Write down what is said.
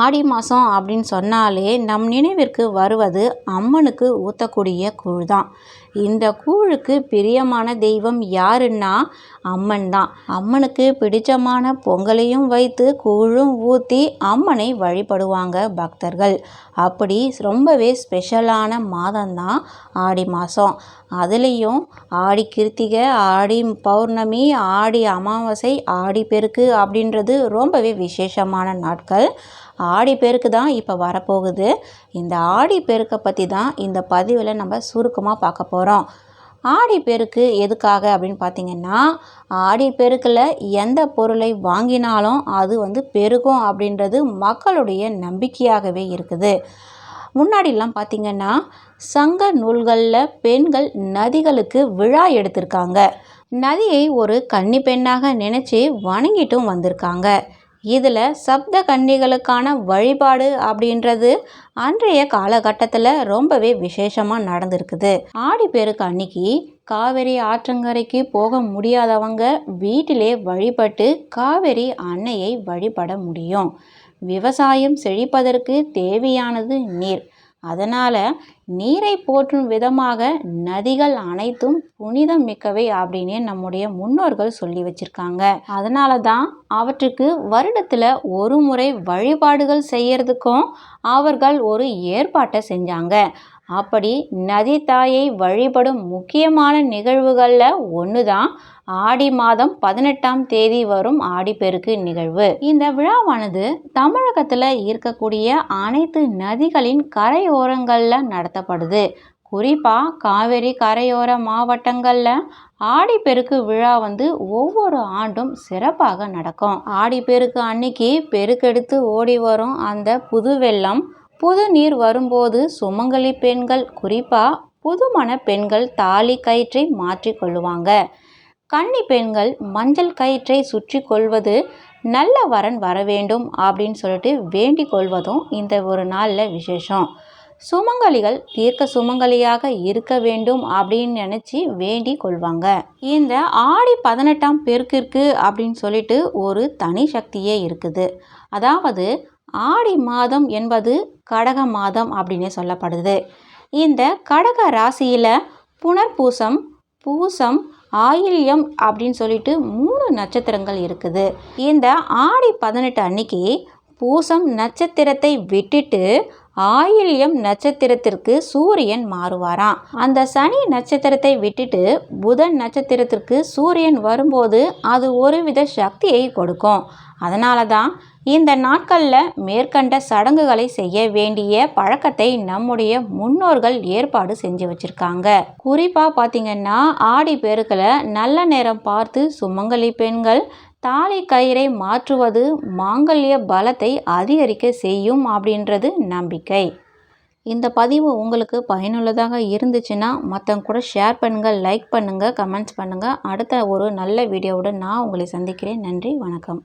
ஆடி மாதம் அப்படின்னு சொன்னாலே நம் நினைவிற்கு வருவது அம்மனுக்கு ஊற்றக்கூடிய கூழ் தான் இந்த கூழுக்கு பிரியமான தெய்வம் யாருன்னா அம்மன் தான். அம்மனுக்கு பிடிச்சமான பொங்கலையும் வைத்து கூழும் ஊற்றி அம்மனை வழிபடுவாங்க பக்தர்கள். அப்படி ரொம்பவே ஸ்பெஷலான மாதம்தான் ஆடி மாதம் அதுலேயும் ஆடி கிருத்திகை ஆடி பௌர்ணமி ஆடி அமாவாசை ஆடி பெருக்கு அப்படின்றது ரொம்பவே விசேஷமான நாட்கள். ஆடி பெருக்கு தான் இப்போ வரப்போகுது. இந்த ஆடி பெருக்கை பற்றி தான் இந்த பதிவில் நம்ம சுருக்கமாக பார்க்க போகிறோம் ஆடி பெருக்கு எதுக்காக அப்படின்னு பார்த்தீங்கன்னா ஆடி பெருக்கில் எந்த பொருளை வாங்கினாலும் அது வந்து பெருகும் அப்படின்றது மக்களுடைய நம்பிக்கையாகவே இருக்குது. முன்னாடிலாம் பார்த்திங்கன்னா சங்க நூல்களில் பெண்கள் நதிகளுக்கு விழா எடுத்திருக்காங்க. நதியை ஒரு கன்னி பெண்ணாக நினச்சி வணங்கிட்டும் வந்திருக்காங்க. இதில் சப்த கன்னிகளுக்கான வழிபாடு அப்படின்றது அன்றைய காலகட்டத்தில் ரொம்பவே விசேஷமாக நடந்திருக்குது. ஆடி பெருக்கு அன்னைக்கு காவேரி ஆற்றங்கரைக்கு போக முடியாதவங்க வீட்டிலே வழிபட்டு காவேரி அன்னையை வழிபட முடியும். விவசாயம் செழிப்பதற்கு தேவையானது நீர். அதனால் நீரை போற்றும் விதமாக நதிகள் அனைத்தும் புனிதம் மிக்கவை அப்படின்னு நம்முடைய முன்னோர்கள் சொல்லி வச்சுருக்காங்க. அதனால தான் அவற்றுக்கு வருடத்தில் ஒரு முறை வழிபாடுகள் செய்யறதுக்கும் அவர்கள் ஒரு ஏற்பாட்டை செஞ்சாங்க. அப்படி நதி தாயை வழிபடும் முக்கியமான நிகழ்வுகளில் ஒன்று தான் ஆடி மாதம் பதினெட்டாம் தேதி வரும் ஆடிப்பெருக்கு நிகழ்வு. இந்த விழாவானது தமிழகத்தில் இருக்கக்கூடிய அனைத்து நதிகளின் கரையோரங்களில் நடத்தப்படுது. குறிப்பாக காவேரி கரையோர மாவட்டங்களில் ஆடிப்பெருக்கு விழா வந்து ஒவ்வொரு ஆண்டும் சிறப்பாக நடக்கும். ஆடிப்பெருக்கு அன்னைக்கு பெருக்கெடுத்து ஓடி வரும் அந்த புது வெள்ளம். புது நீர் வரும்போது சுமங்கலி பெண்கள் குறிப்பாக புதுமண பெண்கள் தாலி கயிற்றை மாற்றிக்கொள்ளுவாங்க கன்னி பெண்கள் மஞ்சள் கயிற்றை சுற்றி கொள்வது நல்ல வரன் வர வேண்டும் அப்படின்னு சொல்லிட்டு வேண்டிக் கொள்வதும் இந்த ஒரு நாளில் விசேஷம். சுமங்கலிகள் தீர்க்க சுமங்கலியாக இருக்க வேண்டும் அப்படின்னு நினச்சி வேண்டி கொள்வாங்க. இந்த ஆடி பதினெட்டாம் பெருக்கிற்கு அப்படின்னு சொல்லிட்டு ஒரு தனி சக்தியே இருக்குது. அதாவது ஆடி மாதம் என்பது கடக மாதம் அப்படின்னே சொல்லப்படுது. இந்த கடக ராசியில் புனர்பூசம் பூசம் ஆயில்யம் அப்படின்னு சொல்லிட்டு மூணு நட்சத்திரங்கள் இருக்குது. இந்த ஆடி பதினெட்டு அன்னைக்கு பூசம் நட்சத்திரத்தை விட்டுட்டு ஆயில்யம் நட்சத்திரத்திற்கு சூரியன் மாறுவாராம். அந்த சனி நட்சத்திரத்தை விட்டுட்டு புதன் நட்சத்திரத்திற்கு சூரியன் வரும்போது அது ஒருவித சக்தியை கொடுக்கும். அதனால தான் இந்த நாட்களில் மேற்கண்ட சடங்குகளை செய்ய வேண்டிய பழக்கத்தை நம்முடைய முன்னோர்கள் ஏற்பாடு செஞ்சு வச்சுருக்காங்க. குறிப்பாக பார்த்திங்கன்னா ஆடி பெருக்கில் நல்ல நேரம் பார்த்து சுமங்கலி பெண்கள் தாலி கயிறை மாற்றுவது மாங்கல்ய பலத்தை அதிகரிக்க செய்யும் அப்படின்றது நம்பிக்கை. இந்த பதிவு உங்களுக்கு பயனுள்ளதாக இருந்துச்சுன்னா மற்றவங்க கூட ஷேர் பண்ணுங்கள் லைக் பண்ணுங்கள் கமெண்ட்ஸ் பண்ணுங்கள் அடுத்த ஒரு நல்ல வீடியோவுடன் நான் உங்களை சந்திக்கிறேன். நன்றி வணக்கம்.